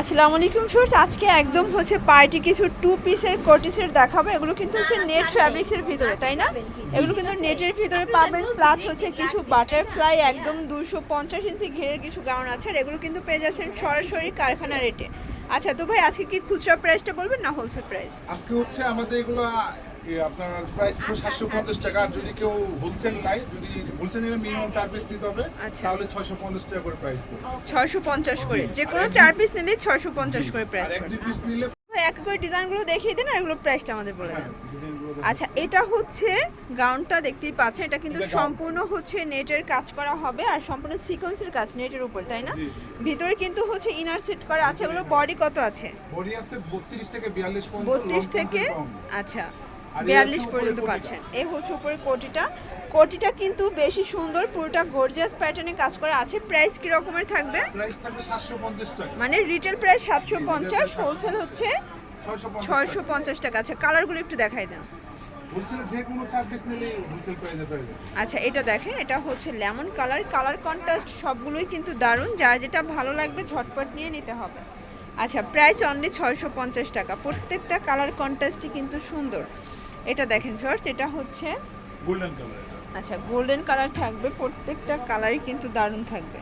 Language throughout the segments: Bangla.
আসসালামু আলাইকুম সোর্স আজকে একদম হচ্ছে পার্টি কিছু টু পিসের কোটি সেট দেখাবো। এগুলো কিন্তু হচ্ছে নেট ফ্যাব্রিক্সের ভিতরে, তাই না? এগুলো কিন্তু নেটের ভিতরে পাবেন প্লাস হচ্ছে কিছু বাটারফ্লাই একদম দুশো পঞ্চাশ ইঞ্চি ঘেরের কিছু গাউন আছে, আর এগুলো কিন্তু পেয়ে যাচ্ছেন সরাসরি কারখানা রেটে আচ্ছা তো ভাই আজকে কি খুচরা প্রাইসটা বলবেন না হোলসেল প্রাইস আজকে হচ্ছে আমাদের এগুলো আপনার প্রাইস পুরো সাতশো পঞ্চাশ টাকা আর যদি কেউ হোলসেল নাই যদি হোলসেল নিলে মিনিমাম চার পিস দিতে হবে আচ্ছা। তাহলে ছয়শো পঞ্চাশ টাকা করে প্রাইস ছয়শো পঞ্চাশ করে যে কোনো চার পিস নিলে ছয়শো পঞ্চাশ করে প্রাইস এক দুই পিস নিলে ভাই এক করে ডিজাইনগুলো দেখিয়ে দিন আর এগুলো প্রাইসটা আমাদের বলে হ্যাঁ, দেন। আচ্ছা এটা হচ্ছে গাউনটা দেখতেই পাচ্ছেন এটা কিন্তু সম্পূর্ণ হচ্ছে নেটের কাজ করা হবে আর সম্পূর্ণ সিকোয়েন্সের কাজ নেটের উপর তাই না? ভিতরে কিন্তু হচ্ছে ইনার সেট করা আছে এগুলো বডি কত আছে? বডি আছে বত্রিশ থেকে বিয়াল্লিশ পর্যন্ত বত্রিশ long থেকে আচ্ছা আর এই বিয়াল্লিশ হচ্ছে পর্যন্ত পাচ্ছেন। এই হচ্ছে উপরে কোটিটা। কোটিটা কিন্তু বেশি সুন্দর পুরোটা গর্জিয়াস প্যাটার্নে কাজ করা আছে। প্রাইস কি রকমের থাকবে? প্রাইস থাকবে সাতশো পঞ্চাশ টাকা। মানে রিটেল প্রাইস সাতশো পঞ্চাশ হোলসেল হচ্ছে ছয়শো পঞ্চাশ টাকা। আচ্ছা কালারগুলো একটু দেখাই দেন। আচ্ছা এটা দেখেন এটা হচ্ছে লেমন কালার কালার কন্ট্রাস্ট সবগুলোই কিন্তু দারুণ যার যেটা ভালো লাগবে ঝটপট নিয়ে নিতে হবে। আচ্ছা প্রাইস অনলি ছয়শো পঞ্চাশ টাকা প্রত্যেকটা কালার কন্ট্রাস্টই কিন্তু সুন্দর। এটা দেখেন ফার্স্ট এটা হচ্ছে গোল্ডেন কালার আচ্ছা গোল্ডেন কালার থাকবে প্রত্যেকটা কালারই কিন্তু দারুণ থাকবে।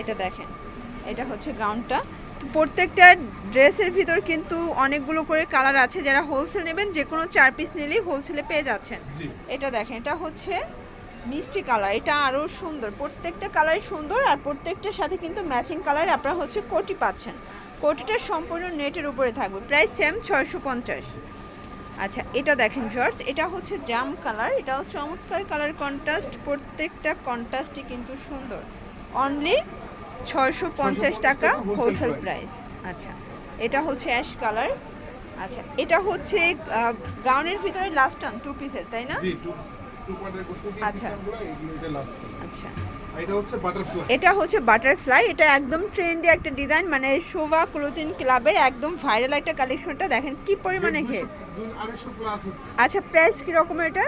এটা দেখেন এটা হচ্ছে গাউনটা প্রত্যেকটা ড্রেসের ভিতর কিন্তু অনেকগুলো করে কালার আছে যারা হোলসেল নেবেন যে কোনো চার পিস নিলেই হোলসেলে পেয়ে যাচ্ছেন। এটা দেখেন এটা হচ্ছে মিষ্টি কালার এটা আরও সুন্দর। প্রত্যেকটা কালারই সুন্দর আর প্রত্যেকটার সাথে কিন্তু ম্যাচিং কালার আপনারা হচ্ছে কোটি পাচ্ছেন। কোটিটা সম্পূর্ণ নেটের উপরে থাকবে প্রাইস সেম ছয়শো পঞ্চাশ। আচ্ছা এটা দেখেন জর্জ এটা হচ্ছে জাম কালার এটাও চমৎকার কালার কন্ট্রাস্ট প্রত্যেকটা কন্ট্রাস্টই কিন্তু সুন্দর। অনলি ছয়শো পঞ্চাশ টাকা হোলসেল প্রাইস আচ্ছা এটা হচ্ছে অ্যাশ কালার আচ্ছা এটা হচ্ছে গাউনের ভিতরে লাস্ট টান টু পিসের তাই না? আচ্ছা। আচ্ছা। এটা হচ্ছে বাটারফ্লাই এটা একদম ট্রেন্ডি একটা ডিজাইন মানে শোভা ক্লোথিং ক্লাবের একদম ভাইরাল একটা কালেকশনটা দেখেন কি পরিমাণে ঘের। আচ্ছা প্রাইস কীরকম এটা?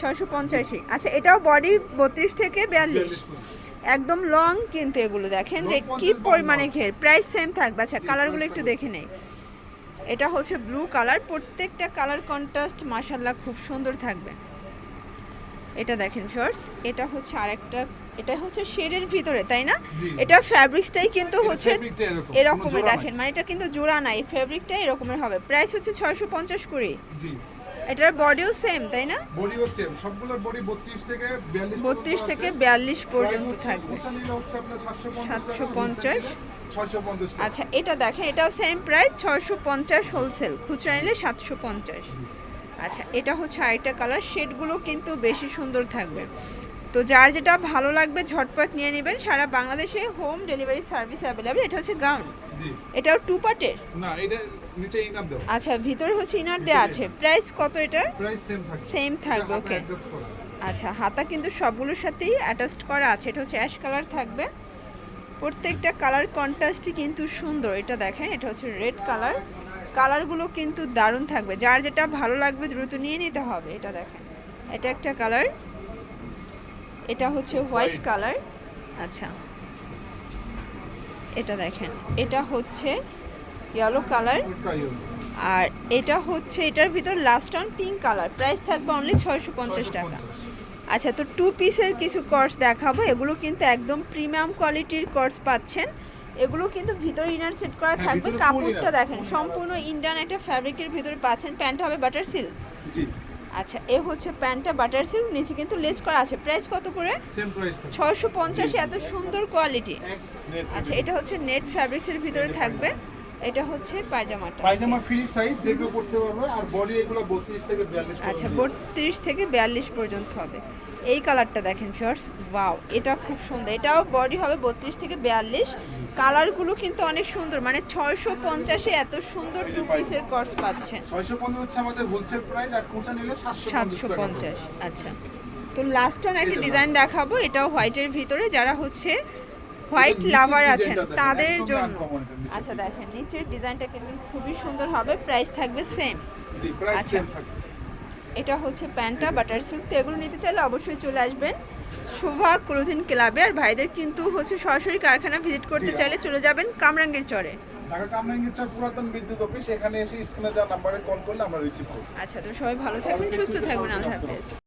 ছয়শো পঞ্চাশি আচ্ছা এটাও বডি বত্রিশ থেকে বিয়াল্লিশ। একদম লং কিন্তু এগুলো দেখেন যে কি পরিমাণে ঘের। প্রাইস সেম থাকবে। আচ্ছা কালারগুলো একটু দেখে নেই। এটা হচ্ছে ব্লু কালার প্রত্যেকটা কালার কন্ট্রাস্ট মাশাল্লাহ খুব সুন্দর থাকবে। এটা দেখেন শর্টস এটা হচ্ছে আরেকটা এটা হচ্ছে শেডের ভিতরে তাই না? এটা ফ্যাব্রিক্সটাই কিন্তু হচ্ছে fabric টা এরকম, কোনো এরকমের দেখেন। মানে এটা কিন্তু জোড়া নাই ফ্যাব্রিকটা এরকমের হবে। প্রাইস হচ্ছে ছয়শো পঞ্চাশ জি। এটার বডিও সেম তাই না? বডিও সেম সবগুলোর বডি 32 থেকে 42 বত্রিশ থেকে বিয়াল্লিশ পর্যন্ত থাকবে। হচ্ছে আপনার 750 750 650 আচ্ছা এটা দেখেন এটাও সেম প্রাইস ছয়শো পঞ্চাশ হোলসেল খুচরা নিলে সাতশো পঞ্চাশ। আচ্ছা এটা হচ্ছে আরেকটা কালার শেডগুলো কিন্তু বেশি সুন্দর থাকবে। তো যার যেটা ভালো লাগবে ঝটপট নিয়ে নেবেন। সারা বাংলাদেশে হোম ডেলিভারি সার্ভিস অ্যাভেলেবেল এটা হচ্ছে গাউন জি। এটাও টু পার্টের না এটা নিচে ইনার দেও আচ্ছা ভিতরে হচ্ছে ইনার দেওয়া আছে। প্রাইস কত এটার? প্রাইস সেম থাকবে। Same থাকবে, আছে। আচ্ছা হাতা কিন্তু সবগুলোর সাথেই অ্যাটাচড করা আছে। এটা হচ্ছে অ্যাশ কালার থাকবে। প্রত্যেকটা কালার কন্ট্রাস্টই কিন্তু সুন্দর। এটা দেখেন এটা হচ্ছে রেড কালার কালারগুলো কিন্তু দারুণ থাকবে। যার যেটা ভালো লাগবে দ্রুত নিয়ে নিতে হবে। এটা দেখেন এটা একটা কালার এটা হচ্ছে হোয়াইট কালার। আচ্ছা। এটা দেখেন এটা হচ্ছে ইয়েলো কালার। আর এটা হচ্ছে এটার ভিতর last on pink colour price থাকবে অনলি ছয়শো পঞ্চাশ টাকা। আচ্ছা তো টু পিসের কিছু কর্স দেখাবো। এগুলো কিন্তু একদম প্রিমিয়াম কোয়ালিটির কর্স পাচ্ছেন। এগুলো কিন্তু ভিতরে ইনার সেট করা হ্যাঁ, থাকবে। কাপড়টা দেখেন সম্পূর্ণ ইন্ডিয়ান একটা ফ্যাব্রিকের ভিতরে পাচ্ছেন। প্যান্ট হবে বাটার সিল্ক আচ্ছা এ হচ্ছে প্যান্টটা বাটার সিল্ক নিচে কিন্তু লেজ করা আছে। প্রাইস কত করে? ছয়শো পঞ্চাশে এত সুন্দর কোয়ালিটি আচ্ছা এটা হচ্ছে নেট ফ্যাব্রিক্সের ভিতরে থাকবে। এটা হচ্ছে পায়জামাটা। পায়জামা ফ্রি সাইজ যে কেউ পড়তে পারবে আর বডি এগুলো 32 থেকে 42 আচ্ছা পর্যন্ত। বত্রিশ থেকে বিয়াল্লিশ পর্যন্ত হবে। এই কালারটা দেখেন শর্টস ওয়াও এটা খুব সুন্দর। এটাও বডি হবে বত্রিশ থেকে বিয়াল্লিশ। কালারগুলো কিন্তু অনেক সুন্দর মানে ছয়শো পঞ্চাশে এত সুন্দর টু পিসের কর্স পাচ্ছেন। 650 হচ্ছে আমাদের হোলসেল প্রাইস আর কোচা নিলে 750 সাতশো পঞ্চাশ আচ্ছা। তো লাস্ট অন একটা ডিজাইন দেখাবো এটাও হোয়াইটের ভিতরে যারা হচ্ছে হোয়াইট লাভার আছেন তাদের জন্য। আচ্ছা দেখেন নিচের ডিজাইনটা কিন্তু খুবই সুন্দর হবে প্রাইস থাকবে সেম আচ্ছা। এটা হচ্ছে প্যান্টটা বাটার সিল্ক তো এগুলো নিতে চাইলে অবশ্যই চলে আসবেন শোভা ক্লোথিং ক্লাবে আর ভাইদের কিন্তু হচ্ছে সরাসরি কারখানা ভিজিট করতে চাইলে চলে যাবেন কামরাঙ্গের চরে। ঢাকা কামরাঙ্গীরচর পুরাতন বিদ্যুৎ অফিস এখানে এসে স্ক্রিনে দেওয়া নাম্বারে কল করলে আমরা রিসিভ করব। আচ্ছা তো সবাই ভালো থাকবেন সুস্থ থাকবেন আল্লাহ হাফেজ।